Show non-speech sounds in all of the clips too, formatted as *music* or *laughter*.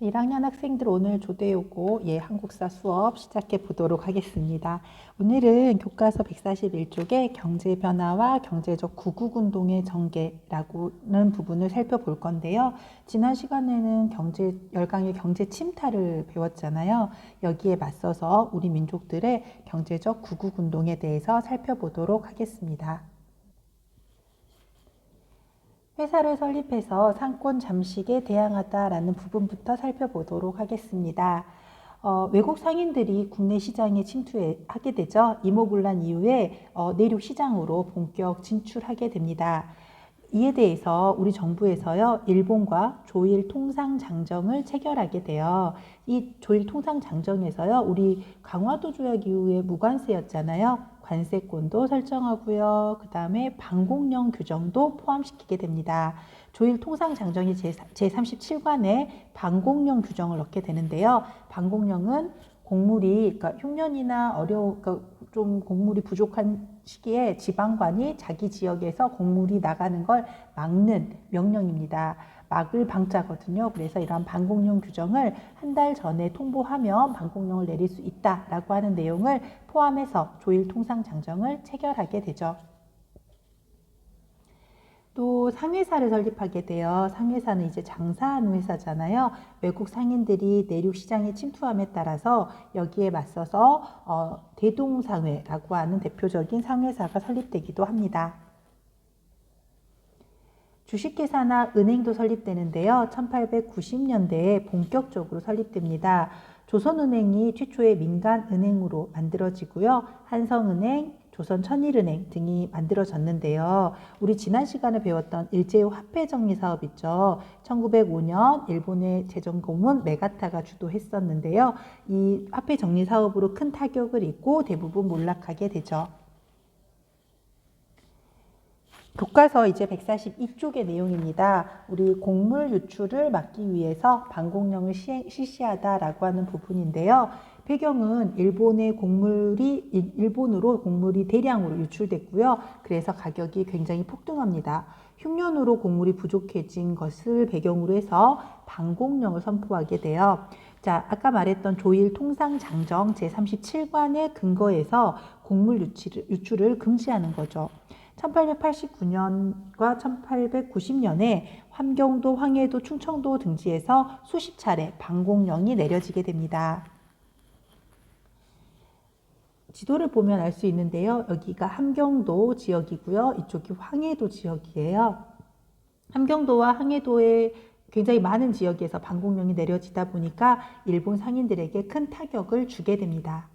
1학년 학생들 오늘 조대요고 예 한국사 수업 시작해 보도록 하겠습니다. 오늘은 교과서 141쪽에 경제 변화와 경제적 구국 운동의 전개라고는 부분을 살펴볼 건데요. 지난 시간에는 경제 열강의 경제 침탈을 배웠잖아요. 여기에 맞서서 우리 민족들의 경제적 구국 운동에 대해서 살펴보도록 하겠습니다. 회사를 설립해서 상권 잠식에 대항하다라는 부분부터 살펴보도록 하겠습니다. 어, 외국 상인들이 국내 시장에 침투하게 되죠. 이모군란 이후에 어, 내륙 시장으로 본격 진출하게 됩니다. 이에 대해서 우리 정부에서요, 일본과 조일 통상 장정을 체결하게 돼요. 이 조일 통상 장정에서요, 우리 강화도 조약 이후에 무관세였잖아요. 관세권도 설정하고요. 그 다음에 방공령 규정도 포함시키게 됩니다. 조일 통상 장정이 제37관에 방공령 규정을 넣게 되는데요. 방공령은 곡물이 그러니까 흉년이나 어려운 그러니까 좀 곡물이 부족한 시기에 지방관이 자기 지역에서 곡물이 나가는 걸 막는 명령입니다. 막을 방자거든요. 그래서 이러한 방공령 규정을 한 달 전에 통보하면 방공령을 내릴 수 있다라고 하는 내용을 포함해서 조일 통상 장정을 체결하게 되죠. 또 상회사를 설립하게 되어 상회사는 이제 장사하는 회사잖아요. 외국 상인들이 내륙 시장에 침투함에 따라서 여기에 맞서서 어, 대동상회라고 하는 대표적인 상회사가 설립되기도 합니다. 주식회사나 은행도 설립되는데요. 1890년대에 본격적으로 설립됩니다. 조선은행이 최초의 민간 은행으로 만들어지고요. 한성은행, 조선 천일은행 등이 만들어졌는데요. 우리 지난 시간에 배웠던 일제히 화폐 정리 사업 있죠. 1905년 일본의 재정 고문 메가타가 주도했었는데요. 이 화폐 정리 사업으로 큰 타격을 입고 대부분 몰락하게 되죠. 교과서 이제 142쪽의 내용입니다. 우리 곡물 유출을 막기 위해서 방공령을 시행, 실시하다라고 하는 부분인데요. 배경은 일본의 곡물이 일본으로 곡물이 대량으로 유출됐고요. 그래서 가격이 굉장히 폭등합니다. 흉년으로 곡물이 부족해진 것을 배경으로 해서 방공령을 선포하게 돼요. 자, 아까 말했던 조일 통상 장정 제37관의 근거에서 곡물 유출을, 유출을 금지하는 거죠. 1889년과 1890년에 함경도, 황해도, 충청도 등지에서 수십 차례 방공령이 내려지게 됩니다. 지도를 보면 알 수 있는데요. 여기가 함경도 지역이고요. 이쪽이 황해도 지역이에요. 함경도와 황해도의 굉장히 많은 지역에서 방공령이 내려지다 보니까 일본 상인들에게 큰 타격을 주게 됩니다.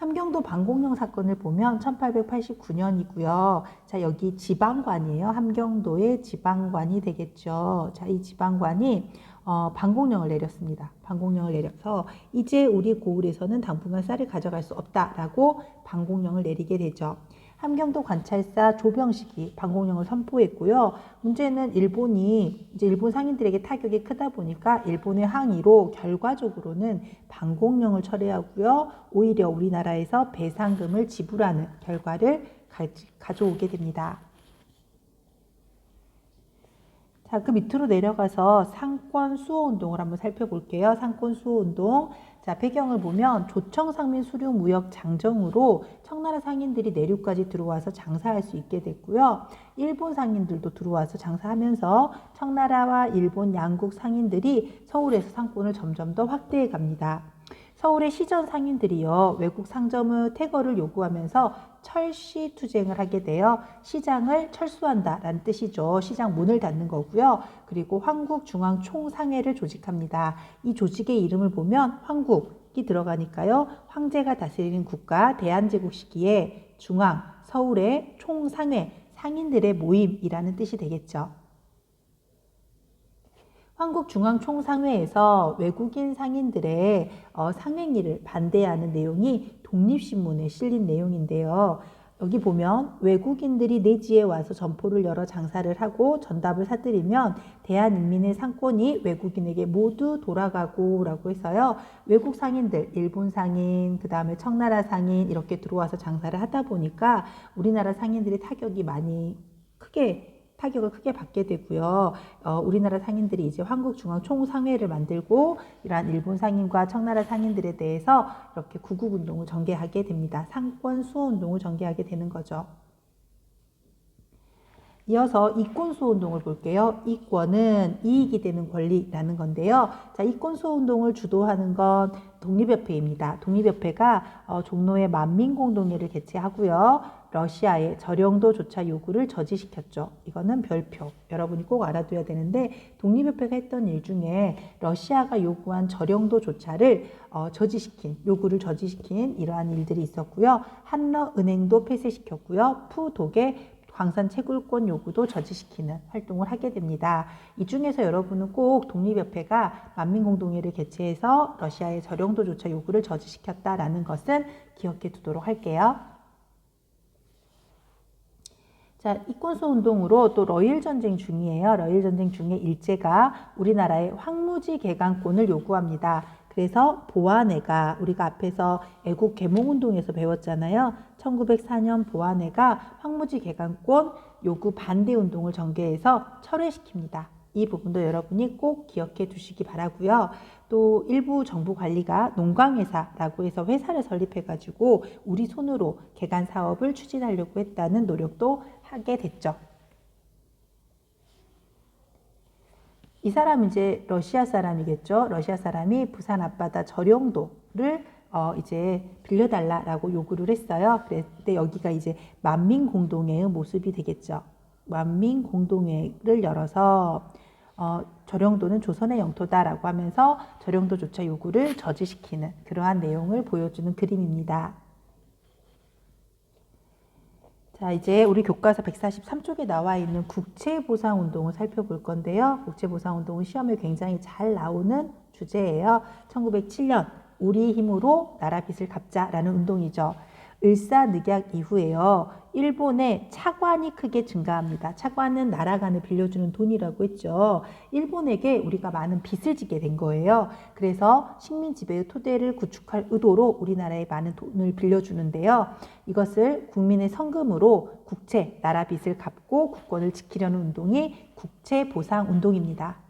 함경도 방공령 사건을 보면 1889년이고요. 자, 여기 지방관이에요. 함경도의 지방관이 되겠죠. 자, 이 지방관이 어, 방공령을 내렸습니다. 방공령을 내려서 이제 우리 고을에서는 당분간 쌀을 가져갈 수 없다라고 방공령을 내리게 되죠. 함경도 관찰사 조병식이 방공령을 선포했고요. 문제는 일본이 이제 일본 상인들에게 타격이 크다 보니까 일본의 항의로 결과적으로는 방공령을 철회하고요. 오히려 우리나라에서 배상금을 지불하는 결과를 가져오게 됩니다. 자, 그 밑으로 내려가서 상권 수호 운동을 한번 살펴볼게요. 상권 수호 운동. 자, 배경을 보면 조청 상민 수륙 무역 장정으로 청나라 상인들이 내륙까지 들어와서 장사할 수 있게 됐고요. 일본 상인들도 들어와서 장사하면서 청나라와 일본 양국 상인들이 서울에서 상권을 점점 더 확대해 갑니다. 서울의 시전 상인들이요 외국 상점의 퇴거를 요구하면서 철시 투쟁을 하게 되어 시장을 철수한다라는 뜻이죠. 시장 문을 닫는 거고요. 그리고 황국중앙총상회를 조직합니다. 이 조직의 이름을 보면 황국이 들어가니까요. 황제가 다스리는 국가 대한제국 시기에 중앙 서울의 총상회 상인들의 모임이라는 뜻이 되겠죠. 한국중앙총상회에서 외국인 상인들의 어, 상행위를 반대하는 내용이 독립신문에 실린 내용인데요. 여기 보면 외국인들이 내지에 와서 점포를 열어 장사를 하고 전답을 사들이면 대한인민의 상권이 외국인에게 모두 돌아가고 라고 해서요. 외국 상인들, 일본 상인, 그 다음에 청나라 상인 이렇게 들어와서 장사를 하다 보니까 우리나라 상인들의 타격이 많이 크게 타격을 크게 받게 되고요. 어, 우리나라 상인들이 이제 한국중앙 총상회를 만들고 이러한 일본 상인과 청나라 상인들에 대해서 이렇게 구국운동을 전개하게 됩니다. 상권 수호운동을 전개하게 되는 거죠. 이어서 이권수호 운동을 볼게요. 이권은 이익이 되는 권리라는 건데요. 자, 이권수호 운동을 주도하는 건 독립협회입니다. 독립협회가 어, 종로에 만민공동회를 개최하고요. 러시아의 저령도 조차 요구를 저지시켰죠. 이거는 별표. 여러분이 꼭 알아둬야 되는데 독립협회가 했던 일 중에 러시아가 요구한 저령도 조차를 어, 저지시킨 요구를 저지시킨 이러한 일들이 있었고요. 한러 은행도 폐쇄시켰고요. 푸독의 광산 채굴권 요구도 저지시키는 활동을 하게 됩니다. 이 중에서 여러분은 꼭 독립협회가 만민공동회를 개최해서 러시아의 저령도조차 요구를 저지시켰다라는 것은 기억해 두도록 할게요. 자, 이권소 운동으로 또 러일 전쟁 중이에요. 러일 전쟁 중에 일제가 우리나라의 황무지 개간권을 요구합니다. 그래서 보안회가 우리가 앞에서 애국 개몽 운동에서 배웠잖아요. 1904년 보안회가 황무지 개간권 요구 반대 운동을 전개해서 철회시킵니다. 이 부분도 여러분이 꼭 기억해 두시기 바라고요. 또 일부 정부 관리가 농광회사라고 해서 회사를 설립해 가지고 우리 손으로 개간 사업을 추진하려고 했다는 노력도 하게 됐죠. 이 사람 이제 러시아 사람이겠죠. 러시아 사람이 부산 앞바다 저령도를 어 이제 빌려달라라고 요구를 했어요. 그때 여기가 이제 만민 공동회의 모습이 되겠죠. 만민 공동회를 열어서 어, 저령도는 조선의 영토다라고 하면서 저령도조차 요구를 저지시키는 그러한 내용을 보여주는 그림입니다. 자, 이제 우리 교과서 143쪽에 나와 있는 국채보상운동을 살펴볼 건데요. 국채보상운동은 시험에 굉장히 잘 나오는 주제예요. 1907년 우리 힘으로 나라 빚을 갚자라는 운동이죠. 을사늑약 이후에요. 일본의 차관이 크게 증가합니다. 차관은 나라간을 빌려주는 돈이라고 했죠. 일본에게 우리가 많은 빚을 지게 된 거예요. 그래서 식민 지배의 토대를 구축할 의도로 우리나라에 많은 돈을 빌려주는데요. 이것을 국민의 성금으로 국채, 나라 빚을 갚고 국권을 지키려는 운동이 국채 보상 운동입니다.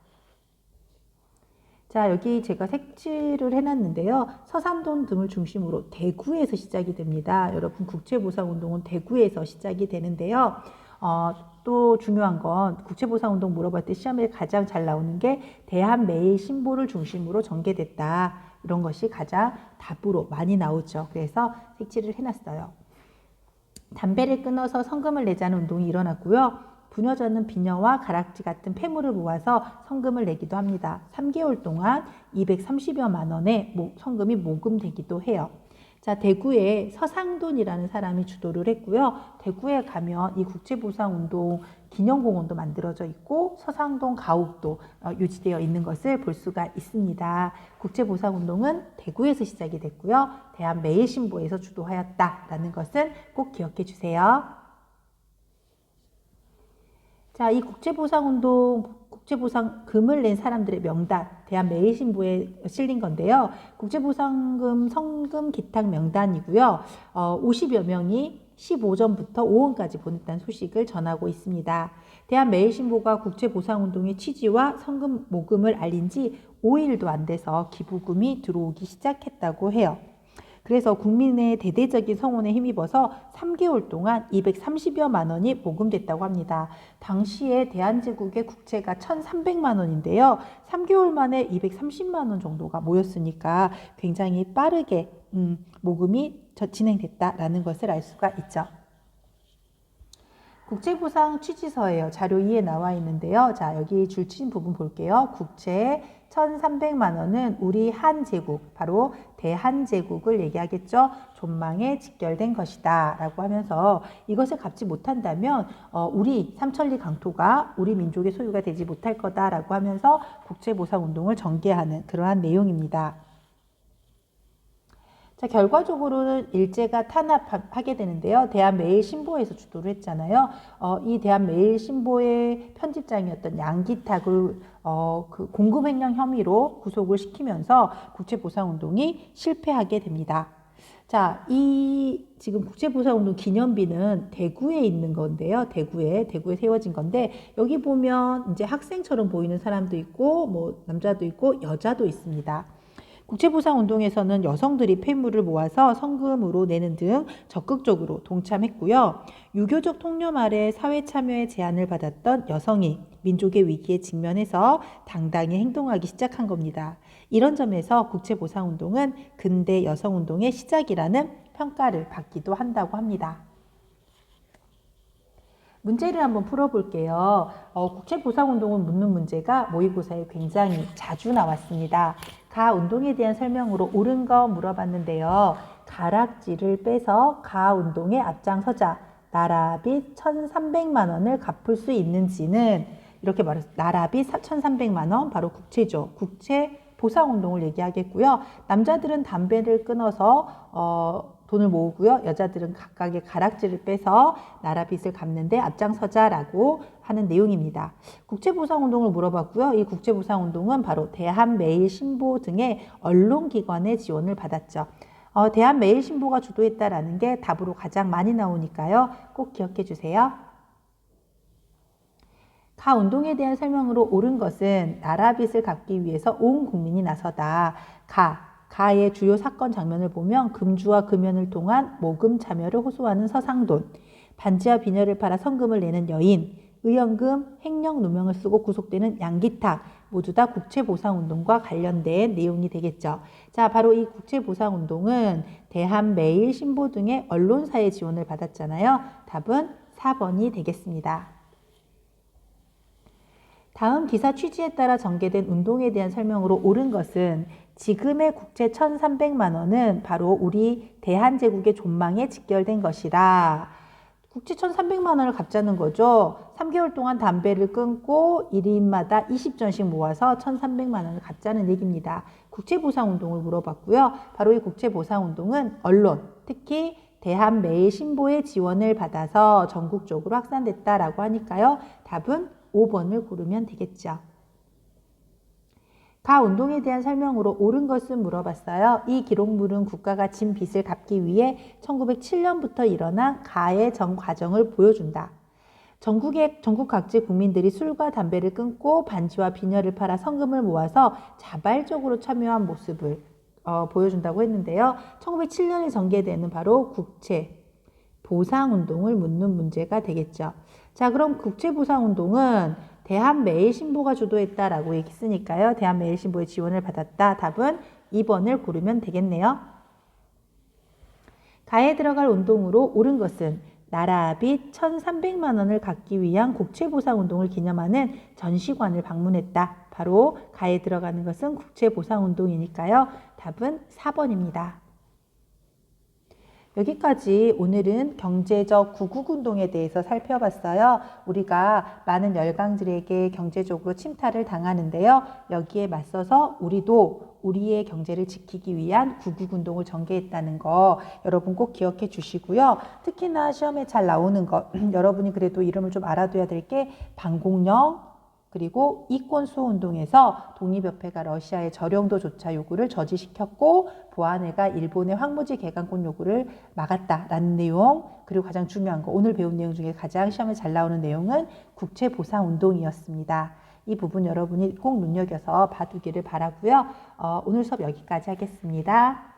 자, 여기 제가 색칠을 해놨는데요. 서산동 등을 중심으로 대구에서 시작이 됩니다. 여러분, 국채보상운동은 대구에서 시작이 되는데요. 어, 또 중요한 건 국채보상운동 물어볼 때 시험에 가장 잘 나오는 게 대한매일 신보를 중심으로 전개됐다. 이런 것이 가장 답으로 많이 나오죠. 그래서 색칠을 해놨어요. 담배를 끊어서 성금을 내자는 운동이 일어났고요. 부녀자는 비녀와 가락지 같은 폐물을 모아서 성금을 내기도 합니다. 3개월 동안 230여만 원의 성금이 모금되기도 해요. 자, 대구에 서상돈이라는 사람이 주도를 했고요. 대구에 가면 이 국제보상운동 기념공원도 만들어져 있고 서상동 가옥도 어, 유지되어 있는 것을 볼 수가 있습니다. 국제보상운동은 대구에서 시작이 됐고요. 대한매일신보에서 주도하였다라는 것은 꼭 기억해 주세요. 자, 이 국제보상운동, 국제보상금을 낸 사람들의 명단, 대한 매일신보에 실린 건데요. 국제보상금 성금 기탁 명단이고요. 어, 50여 명이 15전부터 5원까지 보냈다는 소식을 전하고 있습니다. 대한 매일신보가 국제보상운동의 취지와 성금 모금을 알린 지 5일도 안 돼서 기부금이 들어오기 시작했다고 해요. 그래서 국민의 대대적인 성원에 힘입어서 3개월 동안 230여만 원이 모금됐다고 합니다. 당시에 대한제국의 국채가 1,300만 원인데요. 3개월 만에 230만 원 정도가 모였으니까 굉장히 빠르게 음, 모금이 진행됐다라는 것을 알 수가 있죠. 국제보상 취지서예요. 자료 2에 나와 있는데요. 자, 여기 줄친 부분 볼게요. 국채 1,300만 원은 우리 한 제국, 바로 대한 제국을 얘기하겠죠. 존망에 직결된 것이다. 라고 하면서 이것을 갚지 못한다면 어, 우리 삼천리 강토가 우리 민족의 소유가 되지 못할 거다라고 하면서 국제보상 운동을 전개하는 그러한 내용입니다. 자, 결과적으로는 일제가 탄압하게 되는데요. 대한매일신보에서 주도를 했잖아요. 어, 이 대한매일신보의 편집장이었던 양기탁을 어, 그 공금횡령 혐의로 구속을 시키면서 국채보상운동이 실패하게 됩니다. 자, 이 지금 국제보상운동 기념비는 대구에 있는 건데요. 대구에, 대구에 세워진 건데, 여기 보면 이제 학생처럼 보이는 사람도 있고, 뭐, 남자도 있고, 여자도 있습니다. 국제보상운동에서는 여성들이 폐물을 모아서 성금으로 내는 등 적극적으로 동참했고요. 유교적 통념 아래 사회 참여의 제안을 받았던 여성이 민족의 위기에 직면해서 당당히 행동하기 시작한 겁니다. 이런 점에서 국제보상운동은 근대 여성운동의 시작이라는 평가를 받기도 한다고 합니다. 문제를 한번 풀어볼게요. 어, 국제보상운동을 묻는 문제가 모의고사에 굉장히 자주 나왔습니다. 가 운동에 대한 설명으로 옳은 거 물어봤는데요. 가락지를 빼서 가 운동에 앞장서자 나라빚 1,300만 원을 갚을 수 있는지는 이렇게 말했어요. 나라빚 1,300만 원 바로 국채죠. 국채 보상 운동을 얘기하겠고요. 남자들은 담배를 끊어서 어, 돈을 모으고요. 여자들은 각각의 가락지를 빼서 나라 빚을 갚는데 앞장서자라고 하는 내용입니다. 국제보상운동을 물어봤고요. 이 국제보상운동은 바로 대한매일신보 등의 언론기관의 지원을 받았죠. 어, 대한매일신보가 주도했다라는 게 답으로 가장 많이 나오니까요. 꼭 기억해 주세요. 가 운동에 대한 설명으로 옳은 것은 나라 빚을 갚기 위해서 온 국민이 나서다. 가, 가의 주요 사건 장면을 보면 금주와 금연을 통한 모금 참여를 호소하는 서상돈, 반지와 비녀를 팔아 성금을 내는 여인, 의연금, 횡령 누명을 쓰고 구속되는 양기탁 모두 다 국채보상운동과 관련된 내용이 되겠죠. 자, 바로 이 국채보상운동은 대한매일 신보 등의 언론사의 지원을 받았잖아요. 답은 4번이 되겠습니다. 다음 기사 취지에 따라 전개된 운동에 대한 설명으로 옳은 것은 지금의 국채 1,300만 원은 바로 우리 대한제국의 존망에 직결된 것이라 국채 1,300만 원을 갚자는 거죠. 3개월 동안 담배를 끊고 1인마다 20전씩 모아서 1,300만 원을 갚자는 얘기입니다. 국채보상운동을 물어봤고요. 바로 이 국채보상운동은 언론, 특히 대한매일신보의 지원을 받아서 전국적으로 확산됐다라고 하니까요. 답은 5번을 고르면 되겠죠. 가 운동에 대한 설명으로 옳은 것을 물어봤어요. 이 기록물은 국가가 진 빚을 갚기 위해 1907년부터 일어난 가의 전 과정을 보여준다. 전국의 전국 각지 국민들이 술과 담배를 끊고 반지와 비녀를 팔아 성금을 모아서 자발적으로 참여한 모습을 어, 보여준다고 했는데요. 1907년에 전개되는 바로 국채 보상 운동을 묻는 문제가 되겠죠. 자, 그럼 국제보상 운동은 대한매일신보가 주도했다라고 얘기했으니까요. 대한매일신보의 지원을 받았다. 답은 2번을 고르면 되겠네요. 가에 들어갈 운동으로 옳은 것은 나라빚 1,300만 원을 갚기 위한 국채보상 운동을 기념하는 전시관을 방문했다. 바로 가에 들어가는 것은 국채보상 운동이니까요. 답은 4번입니다. 여기까지 오늘은 경제적 구국운동에 대해서 살펴봤어요. 우리가 많은 열강들에게 경제적으로 침탈을 당하는데요. 여기에 맞서서 우리도 우리의 경제를 지키기 위한 구국운동을 전개했다는 거 여러분 꼭 기억해 주시고요. 특히나 시험에 잘 나오는 것 *clears throat* 여러분이 그래도 이름을 좀 알아둬야 될 게 방공령, 그리고 이권 수호 운동에서 독립협회가 러시아의 저령도 조차 요구를 저지시켰고 보안회가 일본의 황무지 개간권 요구를 막았다라는 내용 그리고 가장 중요한 거 오늘 배운 내용 중에 가장 시험에 잘 나오는 내용은 국채 보상 운동이었습니다. 이 부분 여러분이 꼭 눈여겨서 봐두기를 바라고요. 어, 오늘 수업 여기까지 하겠습니다.